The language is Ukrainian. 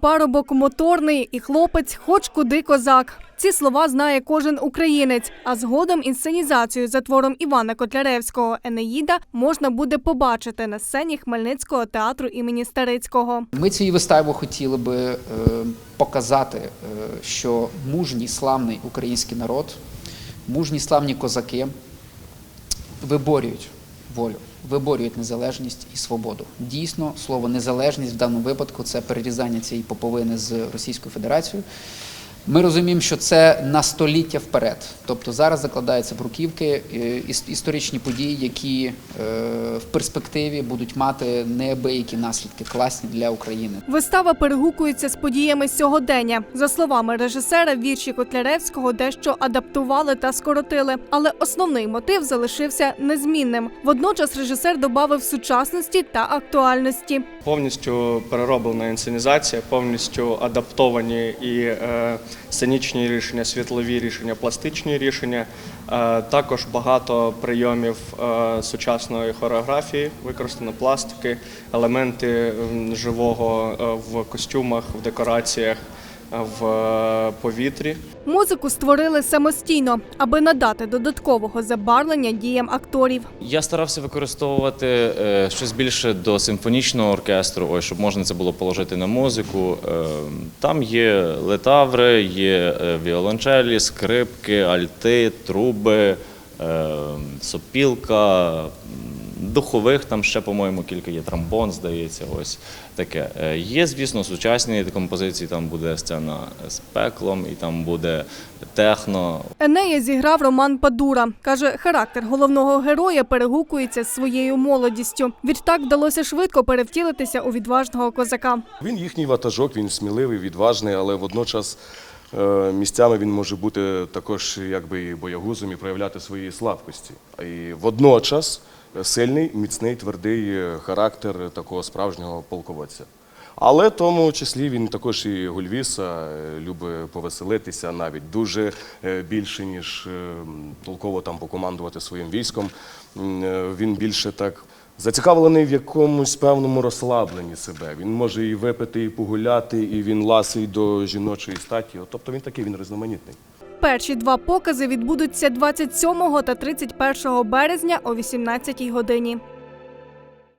парубок моторний і хлопець, хоч куди козак. Ці слова знає кожен українець. А згодом інсценізацію за твором Івана Котляревського Енеїда можна буде побачити на сцені Хмельницького театру імені Старицького. Ми цією виставою хотіли би е, показати, е, що мужній славний український народ, мужні славні козаки виборюють волю, виборюють незалежність і свободу. Дійсно, слово незалежність в даному випадку це перерізання цієї поповини з Російською Федерацією. Ми розуміємо, що це на століття вперед. Тобто зараз закладаються бруківки, е, історичні події, які е, в перспективі будуть мати неабиякі наслідки класні для України. Вистава перегукується з подіями сьогодення. За словами режисера, вірші Котляревського дещо адаптували та скоротили, але основний мотив залишився незмінним. Водночас режисер додав сучасності та актуальності. Повністю перероблена інсценізація, повністю адаптовані і е, сценічні рішення, світлові рішення, пластичні рішення. Е, також багато прийомів е, сучасної хореографії, використано пластики, елементи живого е, в костюмах, в декораціях, в е, повітрі. Музику створили самостійно, аби надати додаткового забарвлення діям акторів. Я старався використовувати е, щось більше до симфонічного оркестру, ось, щоб можна це було положити на музику. Е, там є летаври, є віолончелі, скрипки, альти, труби, сопілка. Духових там ще, по-моєму, кілька є. Трамбон, здається, ось таке. Е, Є, звісно, сучасні композиції. Там буде сцена з пеклом, і там буде техно, Енея зіграв Роман Падура. Каже, характер головного героя перегукується з своєю молодістю. Відтак вдалося швидко перевтілитися у відважного козака. Він їхній ватажок, він сміливий, відважний, але водночас е, місцями він може бути також якби і боягузом і проявляти свої слабкості. І водночас сильний, міцний, твердий характер такого справжнього полководця. Але в тому числі він також і гульвіса, е, любить повеселитися навіть дуже е, більше, ніж е, толково там покомандувати своїм військом. Він більше так зацікавлений в якомусь певному розслабленні себе. Він може і випити, і погуляти, і він ласий до жіночої статі. Тобто він такий, він різноманітний. Перші два покази відбудуться 27 та 31 березня о 18 годині.